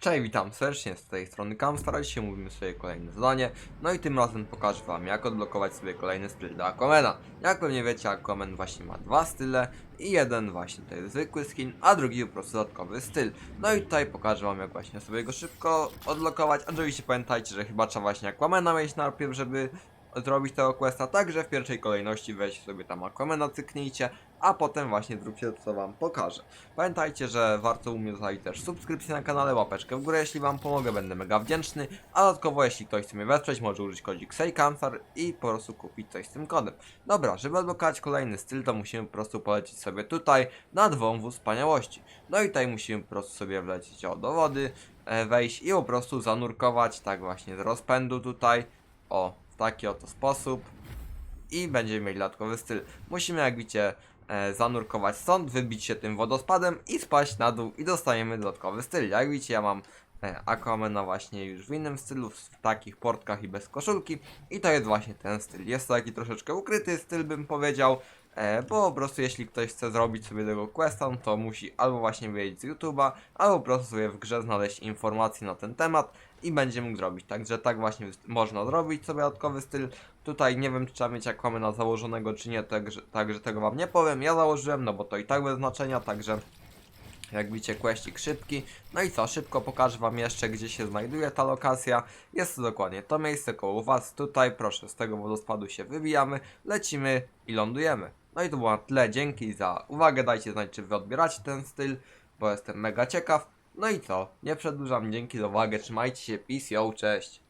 Cześć, witam serdecznie z tej strony Camstar, dzisiaj mówimy sobie kolejne zadanie. No i tym razem pokażę wam jak odblokować sobie kolejny styl do Aquamana Jak pewnie wiecie Aquaman właśnie ma dwa style I jeden właśnie to jest zwykły skin, a drugi po prostu dodatkowy styl. No i tutaj pokażę wam jak właśnie sobie go szybko odblokować. Oczywiście pamiętajcie, że chyba trzeba właśnie Aquamana mieć najpierw, żeby zrobić tego questa Także w pierwszej kolejności weź sobie tam Aquamana cyknijcie a potem właśnie zróbcie to co wam pokażę. Pamiętajcie, że warto u mnie zostawić też subskrypcję na kanale, łapeczkę w górę jeśli wam pomogę, będę mega wdzięczny, a dodatkowo jeśli ktoś chce mnie wesprzeć, może użyć kodzik SEJKANCAR i po prostu kupić coś z tym kodem. Dobra, żeby odblokować kolejny styl, to musimy po prostu polecieć sobie tutaj nad wąwóz wspaniałości. No i tutaj musimy po prostu sobie wlecieć o do wody, e, wejść i po prostu zanurkować, tak właśnie z rozpędu tutaj, o, taki oto sposób i będziemy mieli dodatkowy styl. Musimy, jak widzicie, e, zanurkować stąd, wybić się tym wodospadem i spaść na dół i dostajemy dodatkowy styl. Jak widzicie, ja mam e, Aquamana właśnie już w innym stylu, w takich portkach i bez koszulki i to jest właśnie ten styl. Jest to taki troszeczkę ukryty styl, bym powiedział, e, bo po prostu jeśli ktoś chce zrobić sobie tego questa, no to musi albo właśnie wyjść z YouTube'a, albo po prostu sobie w grze znaleźć informacje na ten temat i będzie mógł zrobić. Także tak właśnie można zrobić sobie dodatkowy styl. Tutaj nie wiem, czy trzeba mieć Aquamana założonego, czy nie, także, także tego wam nie powiem. Ja założyłem, no bo to i tak bez znaczenia, także jak widzicie, questik szybki. No i co, szybko pokażę wam jeszcze, gdzie się znajduje ta lokacja. Jest to dokładnie to miejsce koło was. Tutaj, proszę, z tego wodospadu się wybijamy, lecimy i lądujemy. No i to było na tyle. Dzięki za uwagę. Dajcie znać, czy wy odbieracie ten styl, bo jestem mega ciekaw. No i co, nie przedłużam. Dzięki za uwagę. Trzymajcie się. Peace, yo, cześć.